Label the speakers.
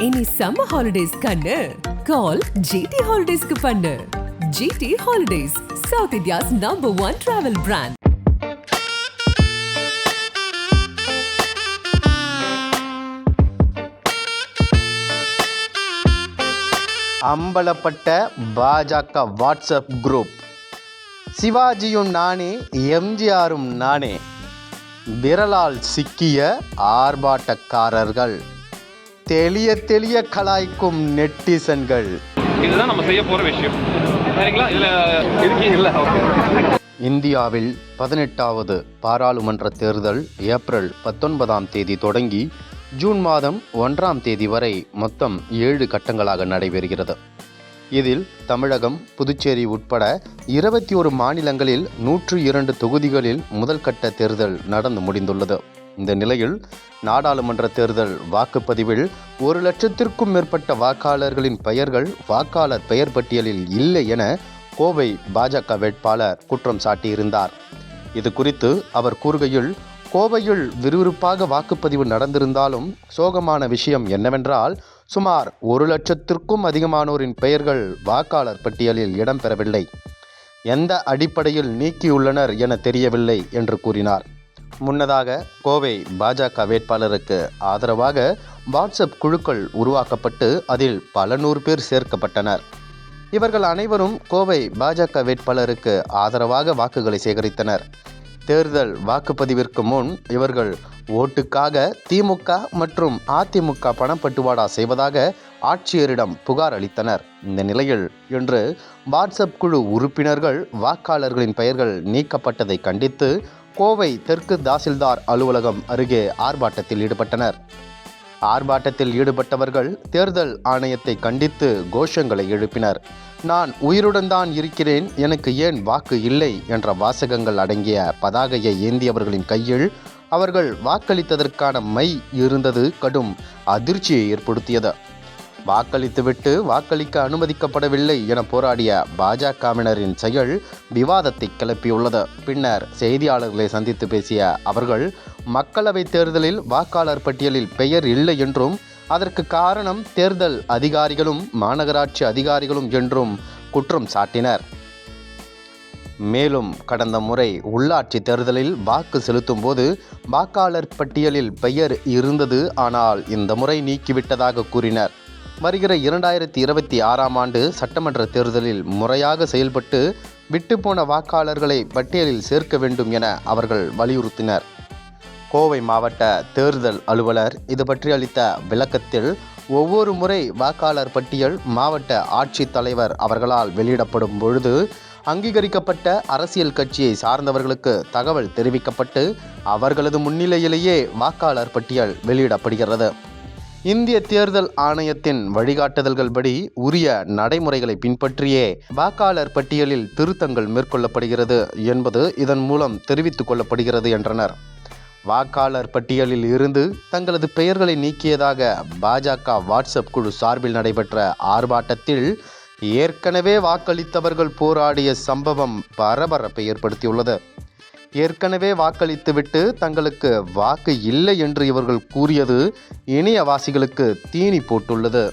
Speaker 1: இனி summer holidays கண்ணு. கால் GT ஹாலிடேஸ்க்கு பண்ணு. GT holidays South India's number one travel brand
Speaker 2: அம்பலப்பட்ட BJP WhatsApp group. சிவாஜியும் நானே எம்ஜிஆரும் நானே. விரலால் சிக்கிய ஆர்ப்பாட்டக்காரர்கள். தெளிய தெளிய கலாய்க்கும் நெட்டிசன்கள்.
Speaker 3: இதுதான் நம்ம செய்ய போற விஷயம். சரிங்களா? இதுல இருக்கீங்கல்ல ஓகே.
Speaker 2: இந்தியாவில் பதினெட்டாவது பாராளுமன்ற தேர்தல் ஏப்ரல் பத்தொன்பதாம் தேதி தொடங்கி ஜூன் மாதம் ஒன்றாம் தேதி வரை மொத்தம் ஏழு கட்டங்களாக நடைபெறுகிறது. இதில் தமிழகம் புதுச்சேரி உட்பட இருபத்தி ஒரு மாநிலங்களில் நூற்று இரண்டு தொகுதிகளில் முதல் கட்ட தேர்தல் நடந்து முடிந்துள்ளது. இந்த நிலையில் நாடாளுமன்ற தேர்தல் வாக்குப்பதிவில் ஒரு லட்சத்திற்கும் மேற்பட்ட வாக்காளர்களின் பெயர்கள் வாக்காளர் பெயர் பட்டியலில் இல்லை என கோவை பாஜக வேட்பாளர் குற்றம் சாட்டியிருந்தார். இது குறித்து அவர் கூறுகையில் கோவையில் விறுவிறுப்பாக வாக்குப்பதிவு நடந்திருந்தாலும் சோகமான விஷயம் என்னவென்றால் சுமார் ஒரு லட்சத்திற்கும் அதிகமானோரின் பெயர்கள் வாக்காளர் பட்டியலில் இடம்பெறவில்லை. எந்த அடிப்படையில் நீக்கியுள்ளனர் என தெரியவில்லை என்று கூறினார். முன்னதாக கோவை பாஜக வேட்பாளருக்கு ஆதரவாக வாட்ஸ்அப் குழுக்கள் உருவாக்கப்பட்டு அதில் பல நூறு பேர் சேர்க்கப்பட்டனர். இவர்கள் அனைவரும் கோவை பாஜக வேட்பாளருக்கு ஆதரவாக வாக்குகளை சேகரித்தனர். தேர்தல் வாக்குப்பதிவிற்கு முன் இவர்கள் ஓட்டுக்காக திமுக மற்றும் அதிமுக பணப்பட்டுவாடா செய்வதாக ஆட்சியரிடம் புகார் அளித்தனர். இந்த நிலையில் இன்று வாட்ஸ்அப் குழு உறுப்பினர்கள் வாக்காளர்களின் பெயர்கள் நீக்கப்பட்டதை கண்டித்து கோவை தெற்கு தாசில்தார் அலுவலகம் அருகே ஆர்ப்பாட்டத்தில் ஈடுபட்டனர். ஆர்ப்பாட்டத்தில் ஈடுபட்டவர்கள் தேர்தல் ஆணையத்தை கண்டித்து கோஷங்களை எழுப்பினர். நான் உயிருடன் தான் இருக்கிறேன் எனக்கு ஏன் வாக்கு இல்லை? என்ற வாசகங்கள் அடங்கிய பதாகையை ஏந்தியவர்களின் கையில் அவர்கள் வாக்களித்ததற்கான மை இருந்தது கடும் அதிர்ச்சியை ஏற்படுத்தியது. வாக்களித்துவிட்டு வாக்களிக்க அனுமதிக்கப்படவில்லை என போராடிய பாஜகவினரின் செயல் விவாதத்தை கிளப்பியுள்ளது. பின்னர் செய்தியாளர்களை சந்தித்து பேசிய அவர்கள் மக்களவைத் தேர்தலில் வாக்காளர் பட்டியலில் பெயர் இல்லை என்றும் அதற்கு காரணம் தேர்தல் அதிகாரிகளும் மாநகராட்சி அதிகாரிகளும் என்றும் குற்றம் சாட்டினர். மேலும் கடந்த முறை உள்ளாட்சி தேர்தலில் வாக்கு செலுத்தும் போது வாக்காளர் பட்டியலில் பெயர் இருந்தது. ஆனால் இந்த முறை நீக்கிவிட்டதாக கூறினர். வருகிற இரண்டாயிரத்தி இருபத்தி ஆறாம் ஆண்டு சட்டமன்ற தேர்தலில் முறையாக செயல்பட்டு விட்டுப்போன வாக்காளர்களை பட்டியலில் சேர்க்க வேண்டும் என அவர்கள் வலியுறுத்தினர். கோவை மாவட்ட தேர்தல் அலுவலர் இது பற்றி அளித்த விளக்கத்தில் ஒவ்வொரு முறை வாக்காளர் பட்டியல் மாவட்ட ஆட்சித்தலைவர் அவர்களால் வெளியிடப்படும் பொழுது அங்கீகரிக்கப்பட்ட அரசியல் கட்சியை சார்ந்தவர்களுக்கு தகவல் தெரிவிக்கப்பட்டு அவர்களது முன்னிலையிலேயே வாக்காளர் பட்டியல் வெளியிடப்படுகிறது. இந்திய தேர்தல் ஆணையத்தின் வழிகாட்டுதல்கள் படி உரிய நடைமுறைகளை பின்பற்றியே வாக்காளர் பட்டியலில் திருத்தங்கள் மேற்கொள்ளப்படுகிறது என்பது இதன் மூலம் தெரிவித்துக் கொள்ளப்படுகிறது என்றனர். வாக்காளர் பட்டியலில் இருந்து தங்களது பெயர்களை நீக்கியதாக பாஜக வாட்ஸ்அப் குழு சார்பில் நடைபெற்ற ஆர்ப்பாட்டத்தில் ஏற்கனவே வாக்களித்தவர்கள் போராடிய சம்பவம் பரபரப்பை ஏற்படுத்தியுள்ளது. ஏற்கனவே வாக்களித்துவிட்டு தங்களுக்கு வாக்கு இல்லை என்று இவர்கள் கூறியது இணையவாசிகளுக்கு தீனி போட்டுள்ளது.